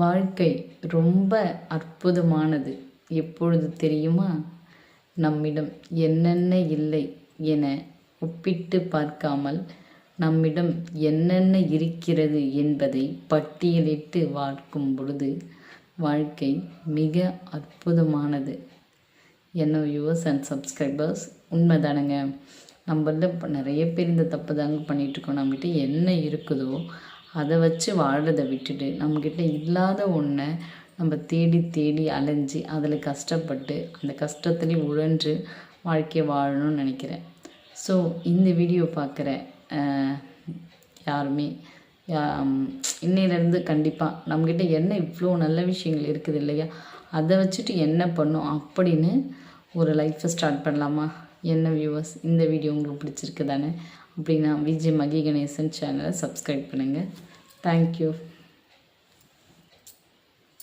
வாழ்க்கை ரொம்ப அற்புதமானது. எப்பொழுது தெரியுமா? நம்மிடம் என்னென்ன இல்லை என ஒப்பிட்டு பார்க்காமல் நம்மிடம் என்னென்ன இருக்கிறது என்பதை பட்டியலிட்டு பார்க்கும் பொழுது வாழ்க்கை மிக அற்புதமானது. என்ன வியூவர்ஸ் அண்ட் சப்ஸ்கிரைபர்ஸ் உண்மைதானுங்க? நம்மள இப்போ நிறைய பேர் இந்த தப்பு தாங்க பண்ணிகிட்ருக்கோம் நம்மகிட்ட என்ன இருக்குதோ அதை வச்சு வாழறதை விட்டுட்டு நம்மக்கிட்ட இல்லாத ஒன்றை நம்ம தேடி தேடி அலைஞ்சு அதில் கஷ்டப்பட்டு அந்த கஷ்டத்துலேயும் உழன்று வாழ்க்கையை வாழணும்னு நினைக்கிறேன். ஸோ இந்த வீடியோ பார்க்குற யாருமே இன்னையிலேருந்து கண்டிப்பாக நம்மக்கிட்ட என்ன இவ்வளோ நல்ல விஷயங்கள் இருக்குது இல்லையா? அதை வச்சுட்டு என்ன பண்ணும் அப்படின்னு ஒரு லைஃப்பை ஸ்டார்ட் பண்ணலாமா? என்ன வியூவர்ஸ் இந்த வீடியோ உங்களுக்கு பிடிச்சிருக்கு தானே? அப்படின்னா விஜய் மகி கணேசன் சேனலை சப்ஸ்கிரைப் பண்ணுங்கள் தேங்க்யூ